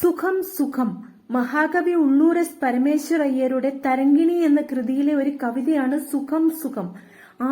സുഖം സുഖം. മഹാകവി ഉള്ളൂർ എസ് പരമേശ്വരയ്യരുടെ തരങ്കിണി എന്ന കൃതിയിലെ ഒരു കവിതയാണ് സുഖം സുഖം.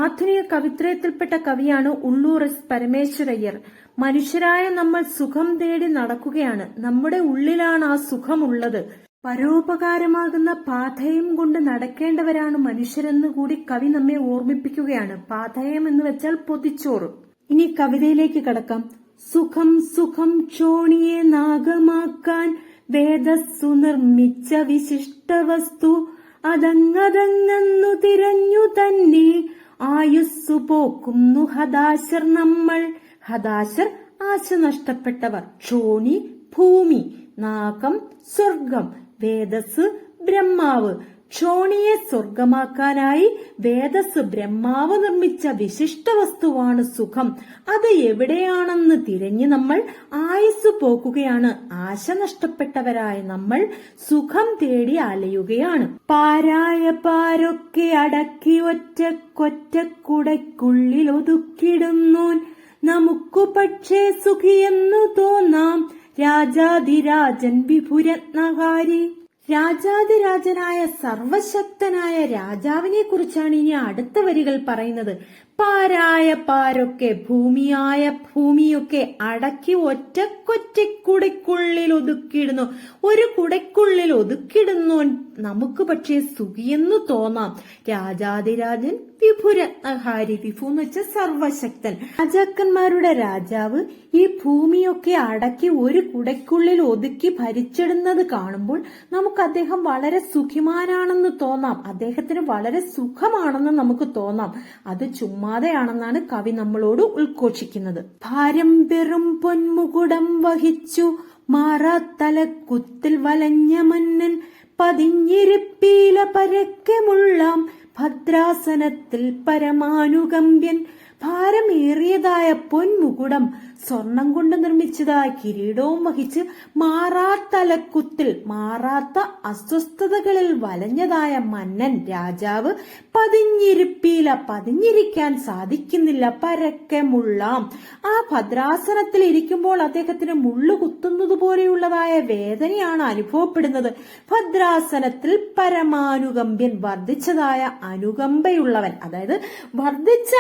ആധുനിക കവിത്രയത്തിൽപ്പെട്ട കവിയാണ് ഉള്ളൂർ എസ് പരമേശ്വരയ്യർ. മനുഷ്യരായ നമ്മൾ സുഖം തേടി നടക്കുകയാണ്. നമ്മുടെ ഉള്ളിലാണ് ആ സുഖമുള്ളത്. പരോപകാരമാകുന്ന പാഥയം കൊണ്ട് നടക്കേണ്ടവരാണ് മനുഷ്യരെന്ന് കൂടി കവി നമ്മെ ഓർമ്മിപ്പിക്കുകയാണ്. പാഥയം എന്ന് വെച്ചാൽ പൊതിച്ചോറ്. ഇനി കവിതയിലേക്ക് കടക്കാം. സുഖം സുഖം ചോണിയെ നാഗമാക്കാൻ വേദസ്സു നിർമ്മിച്ച വിശിഷ്ട വസ്തു അതങ്ങതങ്ങു തിരഞ്ഞു തന്നെ. ആയുസ്സു പോക്കുന്നു ഹതാശർ നമ്മൾ. ഹതാശർ ആശ നഷ്ടപ്പെട്ടവർ ക്ഷോണി ഭൂമി നാഗം സ്വർഗം വേദസ് ബ്രഹ്മാവ്. ക്ഷോണിയെ സ്വർഗമാക്കാനായി വേദസ് ബ്രഹ്മാവ് നിർമ്മിച്ച വിശിഷ്ട വസ്തുവാണ് സുഖം. അത് എവിടെയാണെന്ന് തിരഞ്ഞ് നമ്മൾ ആയുസ് പോക്കുകയാണ്. ആശ നഷ്ടപ്പെട്ടവരായ നമ്മൾ സുഖം തേടി അലയുകയാണ്. പാരായ പാരൊക്കെ അടക്കി ഒറ്റ ഒറ്റക്കൊറ്റക്കുടയ്ക്കുള്ളിൽ ഒതുക്കിടുന്നോൻ നമുക്കു പക്ഷേ സുഖിയെന്നു തോന്നാം. രാജാതിരാജൻ വിഭുരത്നകാരി രാജാതിരാജനായ സർവശക്തനായ രാജാവിനെ കുറിച്ചാണ് ഇനി അടുത്ത വരികൾ പറയുന്നത്. പാരായ പാരൊക്കെ ഭൂമിയായ ഭൂമിയൊക്കെ അടക്കി ഒറ്റക്കൊറ്റക്കുടയ്ക്കുള്ളിൽ ഒതുക്കിയിടുന്നു. ഒരു കുടയ്ക്കുള്ളിൽ ഒതുക്കിടുന്നു നമുക്ക് പക്ഷേ സുഖിയെന്ന് തോന്നാം. രാജാതിരാജൻ വിഭുരത്നഹാരി വിഭു എന്ന് വെച്ച സർവശക്തൻ. രാജാക്കന്മാരുടെ രാജാവ് ഈ ഭൂമിയൊക്കെ അടക്കി ഒരു കുടയ്ക്കുള്ളിൽ ഒതുക്കി ഭരിച്ചിടുന്നത് കാണുമ്പോൾ നമുക്ക് അദ്ദേഹം വളരെ സുഖിമാനാണെന്ന് തോന്നാം. അദ്ദേഹത്തിന് വളരെ സുഖമാണെന്ന് നമുക്ക് തോന്നാം. അത് ചുമ്മാതെയാണെന്നാണ് കവി നമ്മളോട് ഉൾക്കോഷിക്കുന്നത് ഭാരം പെറും പൊന്മുകുടം വഹിച്ചു മാറാത്തലക്കുത്തിൽ വലഞ്ഞ മന്നൻ പതിഞ്ഞിരിപ്പീല പരക്കമുള്ളാം ഭദ്രാസനത്തിൽ പരമാനുകമ്പ്യൻ ഭാരമേറിയതായ പൊൻമുകുടം സ്വർണം കൊണ്ട് നിർമ്മിച്ചതായ കിരീടവും വഹിച്ച് മാറാത്തലക്കുത്തിൽ മാറാത്ത അസ്വസ്ഥതകളിൽ വലഞ്ഞതായ മന്നൻ രാജാവ് പതിഞ്ഞിരിപ്പീല പതിഞ്ഞിരിക്കാൻ സാധിക്കുന്നില്ല. പരക്കെ മുള്ളാം ആ ഭദ്രാസനത്തിൽ ഇരിക്കുമ്പോൾ അദ്ദേഹത്തിന് മുള്ളു കുത്തുന്നത് പോലെയുള്ളതായ വേദനയാണ് അനുഭവപ്പെടുന്നത്. ഭദ്രാസനത്തിൽ പരമാനുകമ്പ്യൻ വർദ്ധിച്ചതായ അനുകമ്പയുള്ളവൻ അതായത് വർദ്ധിച്ച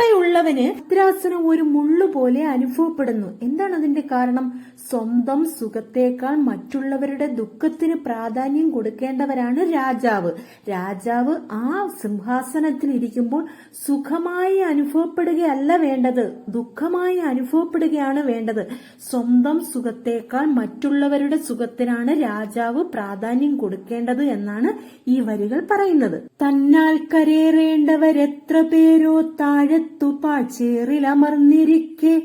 അനുകമ്പയുള്ളവന് ഭദ്രാസനം ഒരു മുള്ളു പോലെ അനുഭവപ്പെടുന്നു. എന്താണ് അതിന്റെ കാരണം? സ്വന്തം സുഖത്തേക്കാൾ മറ്റുള്ളവരുടെ ദുഃഖത്തിന് പ്രാധാന്യം കൊടുക്കേണ്ടവരാണ് രാജാവ്. രാജാവ് ആ സിംഹാസനത്തിൽ ഇരിക്കുമ്പോൾ സുഖമായി അനുഭവപ്പെടുകയല്ല വേണ്ടത്. ദുഃഖമായി അനുഭവപ്പെടുകയാണ് വേണ്ടത്. സ്വന്തം സുഖത്തേക്കാൾ മറ്റുള്ളവരുടെ സുഖത്തിനാണ് രാജാവ് പ്രാധാന്യം കൊടുക്കേണ്ടത് എന്നാണ് ഈ വരികൾ പറയുന്നത്. തന്നാൽ കരേറേണ്ടവരെത്ര പേരോ താഴത്തു പാഴ്ചേറിലമർന്നിരിക്കെ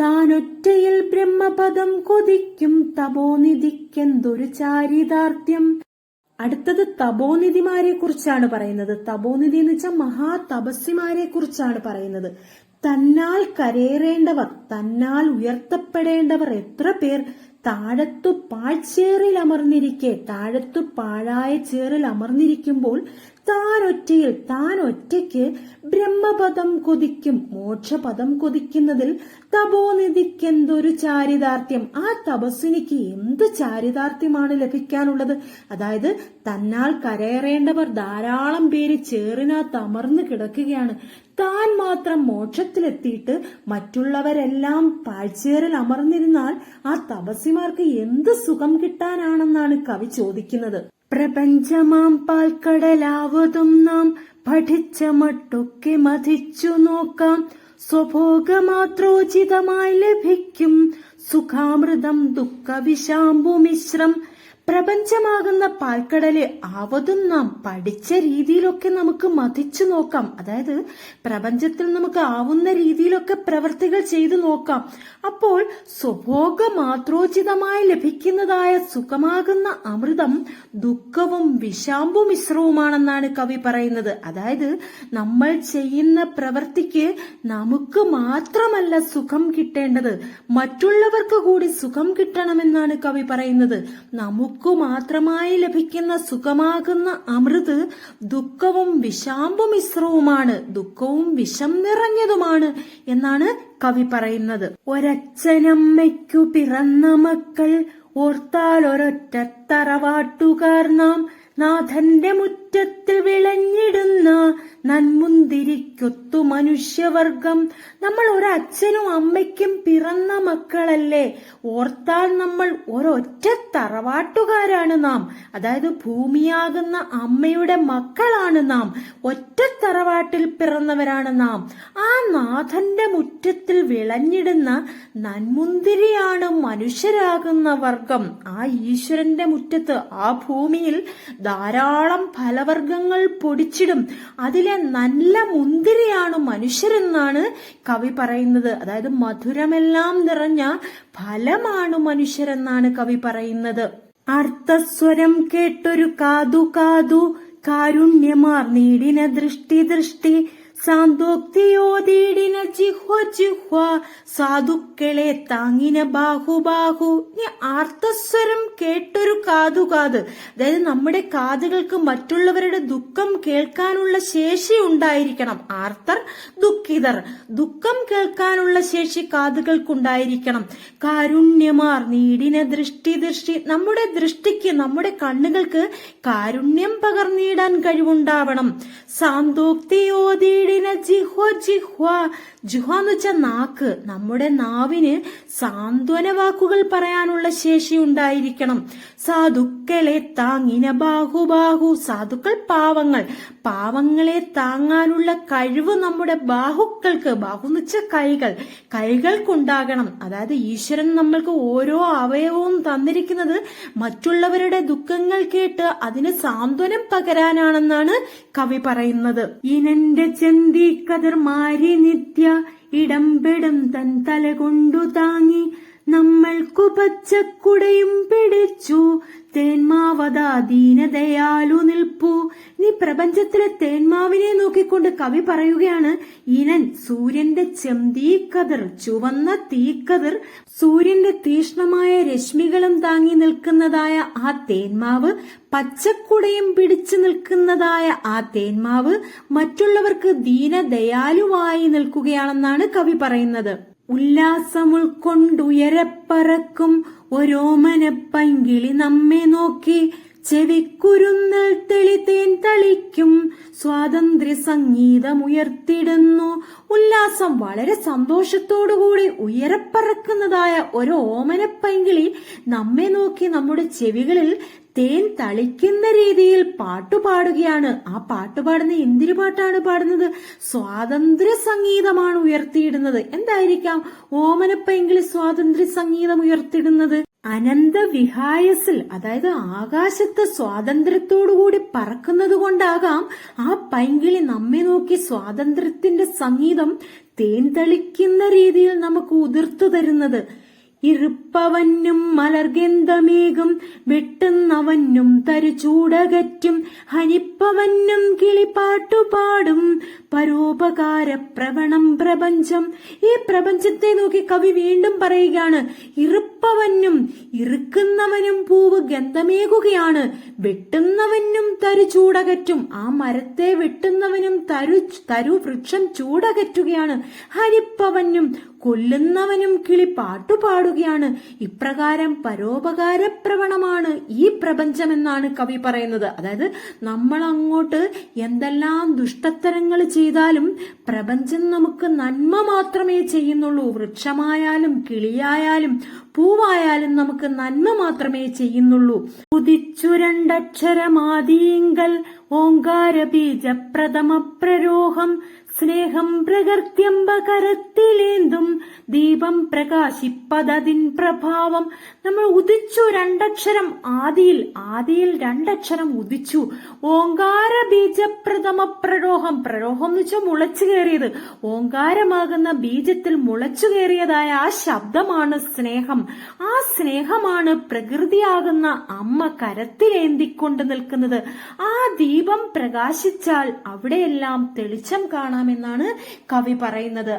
താനൊറ്റയിൽ ബ്രഹ്മപദം കൊതിക്കും. തപോനിധിക്കെന്തൊരു ചാരിതാർത്ഥ്യം. അടുത്തത് തപോനിധിമാരെ കുറിച്ചാണ് പറയുന്നത്. തപോനിധി എന്ന് വെച്ചാൽ മഹാതപസ്വിമാരെ കുറിച്ചാണ് പറയുന്നത്. തന്നാൽ കരേറേണ്ടവർ തന്നാൽ ഉയർത്തപ്പെടേണ്ടവർ എത്ര പേർ താഴത്തു പാഴ്ചേറിൽ അമർന്നിരിക്കെ താഴത്തു പാഴായ ചേറിൽ അമർന്നിരിക്കുമ്പോൾ താൻ ഒറ്റയിൽ താൻ ഒറ്റയ്ക്ക് ബ്രഹ്മപദം കൊതിക്കും. മോക്ഷപദം കൊതിക്കുന്നതിൽ തപോനിധിക്കെന്തൊരു ചാരിതാർത്ഥ്യം? ആ തപസ്സിനിക്ക് എന്ത് ചാരിതാർത്ഥ്യമാണ് ലഭിക്കാനുള്ളത്? അതായത് തന്നാൽ കരയേറേണ്ടവർ ധാരാളം പേര് ചേറിനകത്ത് അമർന്നു കിടക്കുകയാണ്. താൻ മാത്രം മോക്ഷത്തിലെത്തിയിട്ട് മറ്റുള്ളവരെല്ലാം പാഴ്ചേറിൽ അമർന്നിരുന്നാൽ ആ തപസ്സിമാർക്ക് എന്ത് സുഖം കിട്ടാനാണെന്നാണ് കവി ചോദിക്കുന്നത്. പ്രപഞ്ചമാം പാൽക്കടലാവതും നാം പഠിച്ച മട്ടൊക്കെ മതിച്ചു നോക്കാം. സ്വഭോഗമാത്രോചിതമായി ലഭിക്കും. സുഖാമൃതം ദുഃഖവിശാംബു മിശ്രം പ്രപഞ്ചമാകുന്ന പാൽക്കടൽ ആവതും നാം പഠിച്ച രീതിയിലൊക്കെ നമുക്ക് മതിച്ചു നോക്കാം. അതായത് പ്രപഞ്ചത്തിൽ നമുക്ക് ആവുന്ന രീതിയിലൊക്കെ പ്രവർത്തികൾ ചെയ്തു നോക്കാം. അപ്പോൾ സ്വഭോഗ മാത്രോചിതമായി ലഭിക്കുന്നതായ സുഖമാകുന്ന അമൃതം ദുഃഖവും വിഷാമ്പു മിശ്രവുമാണെന്നാണ് കവി പറയുന്നത്. അതായത് നമ്മൾ ചെയ്യുന്ന പ്രവൃത്തിക്ക് നമുക്ക് മാത്രമല്ല സുഖം കിട്ടേണ്ടത്. മറ്റുള്ളവർക്ക് കൂടി സുഖം കിട്ടണമെന്നാണ് കവി പറയുന്നത്. നമുക്ക് നമുക്കു മാത്രമായി ലഭിക്കുന്ന സുഖമാകുന്ന അമൃത് ദുഃഖവും വിഷാമ്പു മിശ്രവുമാണ് ദുഃഖവും വിഷം നിറഞ്ഞതുമാണ് എന്നാണ് കവി പറയുന്നത്. ഒരച്ഛനമ്മയ്ക്കു പിറന്ന മക്കൾ ഓർത്താൽ ഒരൊറ്റ തറവാട്ടുകാർ നാം. നാഥന്റെ മുറ്റത്തിൽ വിളഞ്ഞിടുന്ന നന്മുന്തിരിക്കൊത്തു മനുഷ്യവർഗം. നമ്മൾ ഒരച്ഛനും അമ്മയ്ക്കും പിറന്ന മക്കളല്ലേ? ഓർത്താൽ നമ്മൾ ഒരൊറ്റ തറവാട്ടുകാരാണ് നാം. അതായത് ഭൂമിയാകുന്ന അമ്മയുടെ മക്കളാണ് നാം. ഒറ്റ തറവാട്ടിൽ പിറന്നവരാണ് നാം. ആ നാഥന്റെ മുറ്റത്തിൽ വിളഞ്ഞിടുന്ന നന്മുന്തിരിയാണ് മനുഷ്യരാകുന്ന വർഗം. ആ ഈശ്വരന്റെ മുറ്റത്ത് ആ ഭൂമിയിൽ ധാരാളം ഫലവർഗങ്ങൾ പൊടിച്ചിടും. അതിലെ നല്ല മുന്തിരിയാണ് മനുഷ്യരെന്നാണ് കവി പറയുന്നത്. അതായത് മധുരമെല്ലാം നിറഞ്ഞ ഫലമാണ് മനുഷ്യരെന്നാണ് കവി പറയുന്നത്. അർത്ഥസ്വരം കേട്ടൊരു കാതു കാതു കാരുണ്യമാർ നീടിന ദൃഷ്ടി ദൃഷ്ടി സാന്തോക്തിയോതീടിന ജിഹ്വ ജിഹ്വ സാധുക്കളെ താങ്ങിന ബാഹുബാഹു. ബാഹു ഇനി ആർത്തസ്വരം കേട്ടൊരു കാതു കാത്. അതായത് നമ്മുടെ കാതുകൾക്ക് മറ്റുള്ളവരുടെ ദുഃഖം കേൾക്കാനുള്ള ശേഷി ഉണ്ടായിരിക്കണം. ആർത്തർ ദുഃഖിതർ. ദുഃഖം കേൾക്കാനുള്ള ശേഷി കാതുകൾക്കുണ്ടായിരിക്കണം. കാരുണ്യമാർ നീടിന ദൃഷ്ടി ദൃഷ്ടി. നമ്മുടെ ദൃഷ്ടിക്ക് നമ്മുടെ കണ്ണുകൾക്ക് കാരുണ്യം പകർന്നിടാൻ കഴിവുണ്ടാവണം. സാന്തോക്തിയോതീടിന ജിഹ്വ ജിഹ്വ. ജിഹ്വ എന്ന് വെച്ചാൽ നാക്ക്. നമ്മുടെ നാവിന് സാന്ത്വന വാക്കുകൾ പറയാനുള്ള ശേഷി ഉണ്ടായിരിക്കണം. സാധുക്കളെ താങ്ങിന ബാഹുബാഹു സാധുക്കൾ പാവങ്ങൾ. പാവങ്ങളെ താങ്ങാനുള്ള കഴിവ് നമ്മുടെ ബാഹുക്കൾക്ക് ബാഹു എന്ന് വെച്ചാൽ കൈകൾ. കൈകൾക്കുണ്ടാകണം. അതായത് ഈശ്വരൻ നമ്മൾക്ക് ഓരോ അവയവവും തന്നിരിക്കുന്നത് മറ്റുള്ളവരുടെ ദുഃഖങ്ങൾ കേട്ട് അതിന് സാന്ത്വനം പകരാനാണെന്നാണ് കവി പറയുന്നത്. ഇനന്റെ കതിർ മാരി നിത്യ ഇടംപെടും തൻ തല കൊണ്ടു താങ്ങി നമ്മൾക്കു പച്ചക്കുടയും പിടിച്ചു തേന്മാവതാ ദീനദയാലു നിൽപ്പു. നീ പ്രപഞ്ചത്തിലെ തേന്മാവിനെ നോക്കിക്കൊണ്ട് കവി പറയുകയാണ് ഇനൻ സൂര്യന്റെ ചെന്തീക്കതിർ ചുവന്ന തീക്കതിർ സൂര്യന്റെ തീഷ്ണമായ രശ്മികളും താങ്ങി നിൽക്കുന്നതായ ആ തേന്മാവ് പച്ചക്കുടയും പിടിച്ചു നിൽക്കുന്നതായ ആ തേന്മാവ് മറ്റുള്ളവർക്ക് ദീനദയാലുവായി നിൽക്കുകയാണെന്നാണ് കവി പറയുന്നത്. ഉല്ലാസമുൾക്കൊണ്ടുയരപ്പറക്കും ഒരോമനപ്പങ്കിളി നമ്മെ നോക്കി. ചെവിക്കുരുന്നൽ തെളിതേൻ തളിക്കും. സ്വാതന്ത്ര്യ സംഗീതമുയർത്തിടുന്നു ഉല്ലാസം വളരെ സന്തോഷത്തോടുകൂടി ഉയരപ്പറക്കുന്നതായ ഒരു ഓമനപ്പൈങ്കിളി നമ്മെ നോക്കി നമ്മുടെ ചെവികളിൽ തേൻ തളിക്കുന്ന രീതിയിൽ പാട്ടുപാടുകയാണ് ആ പാട്ടുപാടുന്ന എന്തിനു പാട്ടാണ് പാടുന്നത്? സ്വാതന്ത്ര്യ സംഗീതമാണ് ഉയർത്തിയിടുന്നത്. എന്തായിരിക്കാം ഓമനപ്പൈങ്കിളി സ്വാതന്ത്ര്യ സംഗീതം ഉയർത്തിയിടുന്നത് അനന്ത വിഹായസിൽ അതായത് ആകാശത്ത് സ്വാതന്ത്ര്യത്തോടുകൂടി പറക്കുന്നത് കൊണ്ടാകാം ആ പൈങ്കിളി നമ്മെ നോക്കി സ്വാതന്ത്ര്യത്തിന്റെ സംഗീതം തേൻ തളിക്കുന്ന രീതിയിൽ നമുക്ക് ഉതിർത്തു തരുന്നത്. ഇരുപ്പവനും മലർഗന്ധമേകും വെട്ടുന്നവനും തരുചൂടകറ്റും ഹനിപ്പവനും കിളിപ്പാട്ടുപാടും. പരോപകാര പ്രവണം പ്രപഞ്ചം. ഈ പ്രപഞ്ചത്തെ നോക്കി കവി വീണ്ടും പറയുകയാണ് ഇറുപ്പവനും ഇറുക്കുന്നവനും പൂവ് ഗന്ധമേകുകയാണ് വെട്ടുന്നവനും തരു ചൂടകറ്റും ആ മരത്തെ വെട്ടുന്നവനും തരു തരു വൃക്ഷം ചൂടകറ്റുകയാണ്. ഹരിപ്പവനും കൊല്ലുന്നവനും കിളി പാട്ടുപാടുകയാണ് ഇപ്രകാരം പരോപകാരപ്രവണമാണ് ഈ പ്രപഞ്ചമെന്നാണ് കവി പറയുന്നത്. അതായത് നമ്മൾ അങ്ങോട്ട് എന്തെല്ലാം ദുഷ്ടത്തരങ്ങൾ ചെയ്താലും പ്രപഞ്ചം നമുക്ക് നന്മ മാത്രമേ ചെയ്യുന്നുള്ളൂ. വൃക്ഷമായാലും കിളിയായാലും പൂവായാലും നമുക്ക് നന്മ മാത്രമേ ചെയ്യുന്നുള്ളൂ. ഉദിച്ചു രണ്ടക്ഷരമാദീങ്കൽ ഓങ്കാര ബീജപ്രഥമ പ്രരോഹം സ്നേഹം പ്രകൃത്യമ്പ കരത്തിലേന്തും ദീപം പ്രകാശിപ്പതതിൻ പ്രഭാവം. നമ്മൾ ഉദിച്ചു രണ്ടക്ഷരം ആദിയിൽ ആദിയിൽ രണ്ടക്ഷരം ഉദിച്ചു. ഓങ്കാര ബീജപ്രഥമ പ്രരോഹം പ്രരോഹം എന്ന് വെച്ചാൽ മുളച്ചു കയറിയത്. ഓങ്കാരമാകുന്ന ബീജത്തിൽ മുളച്ചു കയറിയതായ ആ ശബ്ദമാണ് സ്നേഹം. ആ സ്നേഹമാണ് പ്രകൃതിയാകുന്ന അമ്മ കരത്തിലേന്തിക്കൊണ്ട് നിൽക്കുന്നത്. ആ ദീപം പ്രകാശിച്ചാൽ അവിടെയെല്ലാം തെളിച്ചം കാണാമെന്നാണ് കവി പറയുന്നത്.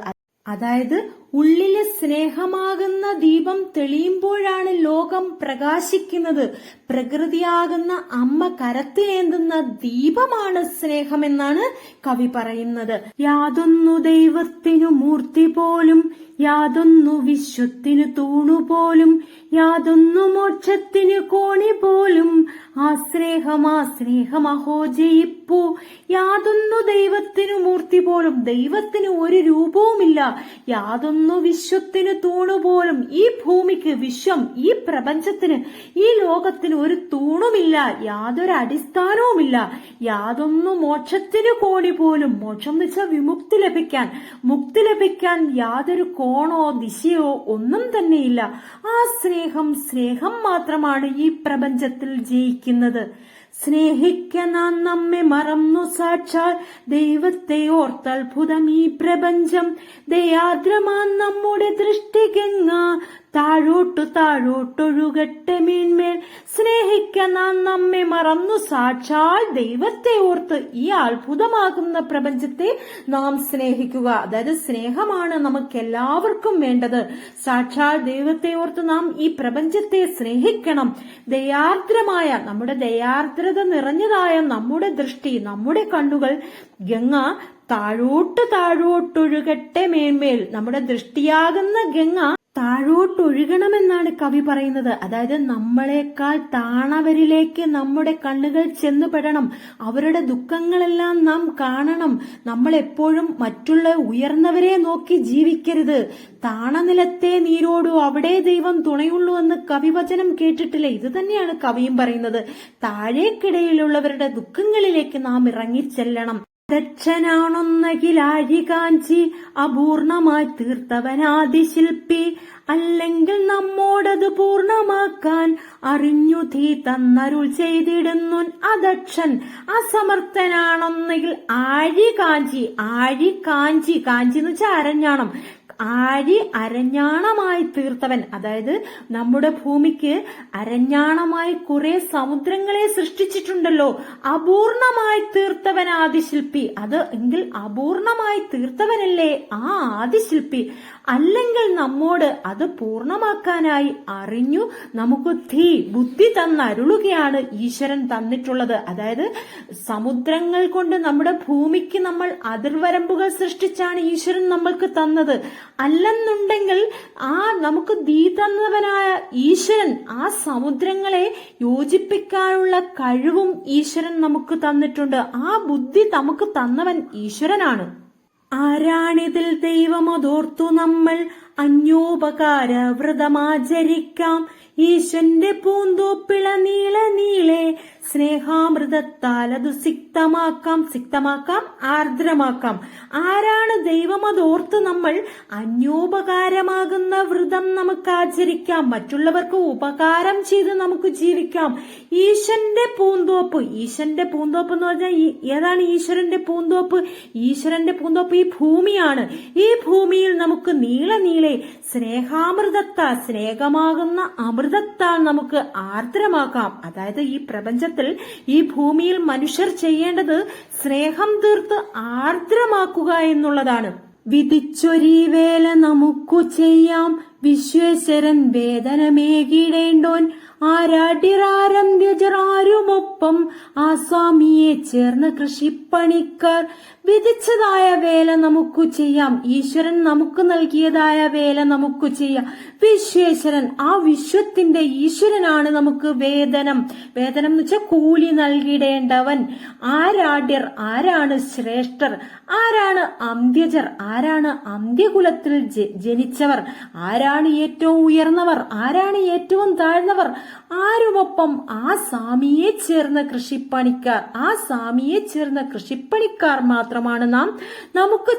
അതായത് ഉള്ളിലെ സ്നേഹമാകുന്ന ദീപം തെളിയുമ്പോഴാണ് ലോകം പ്രകാശിക്കുന്നത്. പ്രകൃതിയാകുന്ന അമ്മ കരത്തിലേന്തുന്ന ദീപമാണ് സ്നേഹമെന്നാണ് കവി പറയുന്നത്. യാതൊന്നു ദൈവത്തിനു മൂർത്തി പോലും യാതൊന്നു വിശ്വത്തിനു തൂണുപോലും യാതൊന്നു മോക്ഷത്തിനു കോണി പോലും. ആ സ്നേഹം ആ സ്നേഹം അഹോ ജയിപ്പൂ. യാതൊന്നു ദൈവത്തിനു മൂർത്തി പോലും ദൈവത്തിന് ഒരു രൂപവുമില്ല. യാതൊന്നു വിശ്വത്തിനു തൂണുപോലും ഈ ഭൂമിക്ക് വിശ്വം ഈ പ്രപഞ്ചത്തിന് ഈ ലോകത്തിന് ഒരു തൂണുമില്ല യാതൊരു അടിസ്ഥാനവുമില്ല. യാതൊന്നു മോക്ഷത്തിന് കോണി പോലും മോക്ഷം എന്ന് വെച്ചാൽ വിമുക്തി ലഭിക്കാൻ മുക്തി ലഭിക്കാൻ യാതൊരു കോണോ ദിശയോ ഒന്നും തന്നെയില്ല. ആ സ്നേഹം സ്നേഹം മാത്രമാണ് ഈ പ്രപഞ്ചത്തിൽ ജയിക്കുന്നത്. സ്നേഹിക്കാൻ നമ്മെ മറന്നു സാക്ഷാൽ. ദൈവത്തെ ഓർത്തത്ഭുതം ഈ പ്രപഞ്ചം. ദയാദ്രമാൻ നമ്മുടെ ദൃഷ്ടികങ്ങ. താഴോട്ടു താഴോട്ടൊഴുകട്ടെ മീൻമേൽ. സ്നേഹിക്കാൻ നാം നമ്മെ മറന്നു. സാക്ഷാൽ ദൈവത്തെ ഓർത്ത് ഈ അത്ഭുതമാകുന്ന പ്രപഞ്ചത്തെ നാം സ്നേഹിക്കുക. അതായത് സ്നേഹമാണ് നമുക്ക് എല്ലാവർക്കും വേണ്ടത്. സാക്ഷാൽ ദൈവത്തെ ഓർത്ത് നാം ഈ പ്രപഞ്ചത്തെ സ്നേഹിക്കണം. ദയാർദ്രമായ നമ്മുടെ ദയാർദ്രത നിറഞ്ഞതായ നമ്മുടെ ദൃഷ്ടി നമ്മുടെ കണ്ണുകൾ ഗംഗ താഴോട്ട് താഴോട്ടൊഴുകട്ടെ മേന്മേൽ നമ്മുടെ ദൃഷ്ടിയാകുന്ന ഗംഗ താഴോട്ടൊഴുകണമെന്നാണ് കവി പറയുന്നത്. അതായത് നമ്മളെക്കാൾ താണവരിലേക്ക് നമ്മുടെ കണ്ണുകൾ ചെന്നുപെടണം. അവരുടെ ദുഃഖങ്ങളെല്ലാം നാം കാണണം. നമ്മൾ എപ്പോഴും മറ്റുള്ള ഉയർന്നവരെ നോക്കി ജീവിക്കരുത്. താണനിലത്തെ നീരോടു അവിടെ ദൈവം തുണയുള്ളൂ എന്ന് കവിവചനം കേട്ടിട്ടില്ലേ? ഇത് തന്നെയാണ് കവിയും പറയുന്നത്. താഴേക്കിടയിലുള്ളവരുടെ ദുഃഖങ്ങളിലേക്ക് നാം ഇറങ്ങിച്ചെല്ലണം. ദക്ഷനാണൊന്നകിലാഴി കാഞ്ചി അപൂർണമായി തീർത്തവനാദിശില്പി അല്ലെങ്കിൽ നമ്മോടത് പൂർണമാക്കാൻ അറിഞ്ഞു തീ തന്നരുൾ ചെയ്തിടുന്നു. അദക്ഷൻ അസമർത്ഥനാണൊന്നെങ്കിൽ ആഴി കാഞ്ചി ആഴി കാഞ്ചി കാഞ്ചി എന്ന് വെച്ചാൽ അരഞ്ഞാണം. ആഴി അരഞ്ഞാണമായി തീർത്തവൻ? അതായത് നമ്മുടെ ഭൂമിക്ക് അരഞ്ഞാണമായി കുറെ സമുദ്രങ്ങളെ സൃഷ്ടിച്ചിട്ടുണ്ടല്ലോ. അപൂർണമായി തീർത്തവൻ ആദിശില്പി. അത് എങ്കിൽ അപൂർണമായി തീർത്തവനല്ലേ ആ ആദിശില്പി. അല്ലെങ്കിൽ നമ്മോട് അത് പൂർണമാക്കാനായി അറിഞ്ഞു നമുക്ക് തീ ബുദ്ധി തന്നരുളുകയാണ് ഈശ്വരൻ തന്നിട്ടുള്ളത്. അതായത് സമുദ്രങ്ങൾ കൊണ്ട് നമ്മുടെ ഭൂമിക്ക് നമ്മൾ അതിർവരമ്പുകൾ സൃഷ്ടിച്ചാണ് ഈശ്വരൻ നമ്മൾക്ക് തന്നത്. അല്ലെന്നുണ്ടെങ്കിൽ ആ നമുക്ക് ദീ തന്നവനായ ഈശ്വരൻ ആ സമുദ്രങ്ങളെ യോജിപ്പിക്കാനുള്ള കഴിവും ഈശ്വരൻ നമുക്ക് തന്നിട്ടുണ്ട്. ആ ബുദ്ധി നമുക്ക് തന്നവൻ ഈശ്വരനാണ്. ആരാണിതിൽ ദൈവമതോർത്തു നമ്മൾ അന്യോപകാര വ്രതമാചരിക്കാം ഈശ്വന്റെ പൂന്തോപ്പിള നീള നീളെ സ്നേഹാമൃതത്താൽ അത് സിക്തമാക്കാം സിക്തമാക്കാം ആർദ്രമാക്കാം. ആരാണ് ദൈവം അതോർത്ത് നമ്മൾ അന്യോപകാരമാകുന്ന വ്രതം നമുക്ക് ആചരിക്കാം മറ്റുള്ളവർക്ക് ഉപകാരം ചെയ്ത് നമുക്ക് ജീവിക്കാം. ഈശ്വരന്റെ പൂന്തോപ്പ് ഈശ്വരന്റെ പൂന്തോപ്പ് എന്ന് പറഞ്ഞാൽ ഏതാണ് ഈശ്വരന്റെ പൂന്തോപ്പ്? ഈശ്വരന്റെ പൂന്തോപ്പ് ഈ ഭൂമിയാണ്. ഈ ഭൂമിയിൽ നമുക്ക് നീള നീളെ സ്നേഹാമൃതത്താൽ സ്നേഹമാകുന്ന അമൃതത്താൽ നമുക്ക് ആർദ്രമാക്കാം. അതായത് ഈ പ്രപഞ്ചത്തിൽ ഈ ഭൂമിയിൽ മനുഷ്യർ ചെയ്യേണ്ടത് സ്നേഹം തീർത്ത് ആർദ്രമാക്കുക എന്നുള്ളതാണ്. വിധിച്ചൊരീ വേല നമുക്കു ചെയ്യാം. വിശ്വേശ്വരൻ വേദനമേകിടേണ്ടോൻ. ആരാട്ടിറാരന്ത്യജറാരുമൊപ്പം ആ സ്വാമിയെ ചേർന്ന് കൃഷിപ്പണിക്കാർ. വിധിച്ചതായ വേല നമുക്കു ചെയ്യാം. ഈശ്വരൻ നമുക്ക് നൽകിയതായ വേല നമുക്ക് ചെയ്യാം. വിശ്വേശ്വരൻ ആ വിശ്വത്തിന്റെ ഈശ്വരനാണ് നമുക്ക് വേതനം. വേതനം എന്ന് വെച്ചാൽ കൂലി നൽകിടേണ്ടവൻ. ആരാഢ്യർ ആരാണ് ശ്രേഷ്ഠർ? ആരാണ് അന്ത്യജർ? ആരാണ് അന്ത്യകുലത്തിൽ ജനിച്ചവർ? ആരാണ് ഏറ്റവും ഉയർന്നവർ? ആരാണ് ഏറ്റവും താഴ്ന്നവർ? ആരുമൊപ്പം ആ സ്വാമിയെ ചേർന്ന കൃഷിപ്പണിക്കാർ ആ സ്വാമിയെ ചേർന്ന കൃഷിപ്പണിക്കാർ മാത്രമാണ് നാം. നമുക്ക്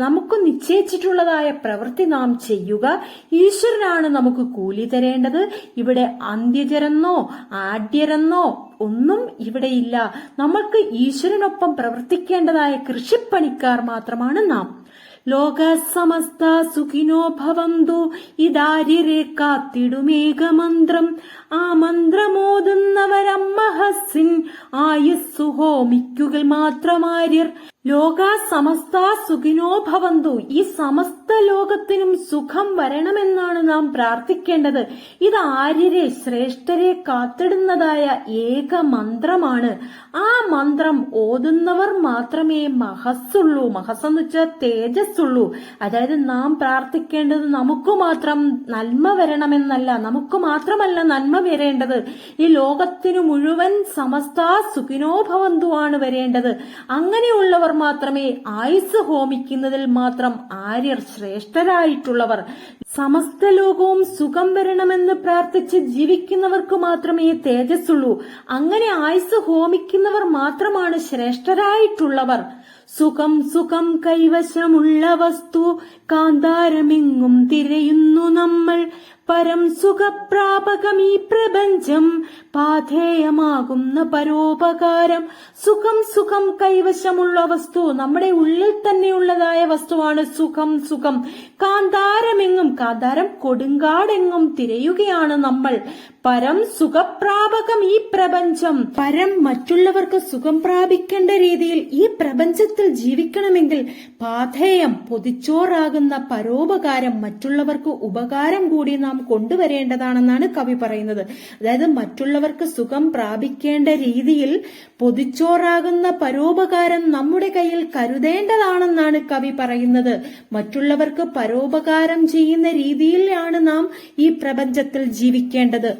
നമുക്ക് നിശ്ചയിച്ചിട്ടുള്ളതായ പ്രവൃത്തി നാം ചെയ്യുക. ഈശ്വരനാണ് നമുക്ക് കൂലി തരേണ്ടത്. ഇവിടെ അന്ത്യജരെന്നോ ആഢ്യരെന്നോ ഒന്നും ഇവിടെയില്ല നമ്മൾക്ക് ഈശ്വരനൊപ്പം പ്രവർത്തിക്കേണ്ടതായ കൃഷിപ്പണിക്കാർ മാത്രമാണ് നാം. ലോക സമസ്ത സുഖിനോ ഭവന്തു. ഇതാര്യരെ കാത്തിടുമേകമന്ത്രം ആ മന്ത്രമോതുന്നവരമ്മഹസിൻ ആയുസ്സു ഹോമിക്കുകൾ മാത്രമാര്യർ. ലോക സമസ്ത സുഖിനോ ഭവന്തു. ഈ സമസ്ത ലോകത്തിനും സുഖം വരണമെന്നാണ് നാം പ്രാർത്ഥിക്കേണ്ടത്. ഇത് ആര്യരെ ശ്രേഷ്ഠരെ കാത്തിടുന്നതായ ഏക മന്ത്രമാണ്. ആ മന്ത്രം ഓതുന്നവർ മാത്രമേ മഹസ്സുള്ളൂ. മഹസ്സെന്ന് വെച്ചാൽ തേജസ്സുള്ളൂ. അതായത് നാം പ്രാർത്ഥിക്കേണ്ടത് നമുക്ക് മാത്രം നന്മ വരണമെന്നല്ല. നമുക്ക് മാത്രമല്ല നന്മ വരേണ്ടത്. ഈ ലോകത്തിനു മുഴുവൻ സമസ്ത സുഖിനോ ഭവന്തുവാണ് വരേണ്ടത്. അങ്ങനെയുള്ളവർ മാത്രമേ ആയുസ് ഹോമിക്കുന്നതിൽ മാത്രം ആര്യർ ശ്രേഷ്ഠരായിട്ടുള്ളവർ. സമസ്ത ലോകവും സുഖം വരണമെന്ന് പ്രാർത്ഥിച്ച് ജീവിക്കുന്നവർക്ക് മാത്രമേ തേജസ്സുള്ളൂ. അങ്ങനെ ആയുസ് ഹോമിക്കുന്നവർ മാത്രമാണ് ശ്രേഷ്ഠരായിട്ടുള്ളവർ. സുഖം സുഖം കൈവശമുള്ള വസ്തു കാന്താരമെങ്ങും തിരയുന്നു നമ്മൾ. പരം സുഖപ്രാപകം ഈ പ്രപഞ്ചം പാധേയമാകുന്ന പരോപകാരം. സുഖം സുഖം കൈവശമുള്ള വസ്തു നമ്മുടെ ഉള്ളിൽ തന്നെയുള്ളതായ വസ്തുവാണ് സുഖം സുഖം. കാന്താരമെങ്ങും കാന്താരം കൊടുങ്കാടെങ്ങും തിരയുകയാണ് നമ്മൾ. പരം സുഖപ്രാപകം ഈ പ്രപഞ്ചം. പരം മറ്റുള്ളവർക്ക് സുഖം പ്രാപിക്കേണ്ട രീതിയിൽ ഈ പ്രപഞ്ചത്തിൽ ജീവിക്കണമെങ്കിൽ പാഥേയം പൊതിച്ചോറാകുന്ന പരോപകാരം മറ്റുള്ളവർക്ക് ഉപകാരം കൂടി നാം കൊണ്ടുവരേണ്ടതാണെന്നാണ് കവി പറയുന്നത്. അതായത് മറ്റുള്ളവർക്ക് സുഖം പ്രാപിക്കേണ്ട രീതിയിൽ പൊതിച്ചോറാകുന്ന പരോപകാരം നമ്മുടെ കയ്യിൽ കരുതേണ്ടതാണെന്നാണ് കവി പറയുന്നത്. മറ്റുള്ളവർക്ക് പരോപകാരം ചെയ്യുന്ന രീതിയിലാണ് നാം ഈ പ്രപഞ്ചത്തിൽ ജീവിക്കേണ്ടത്.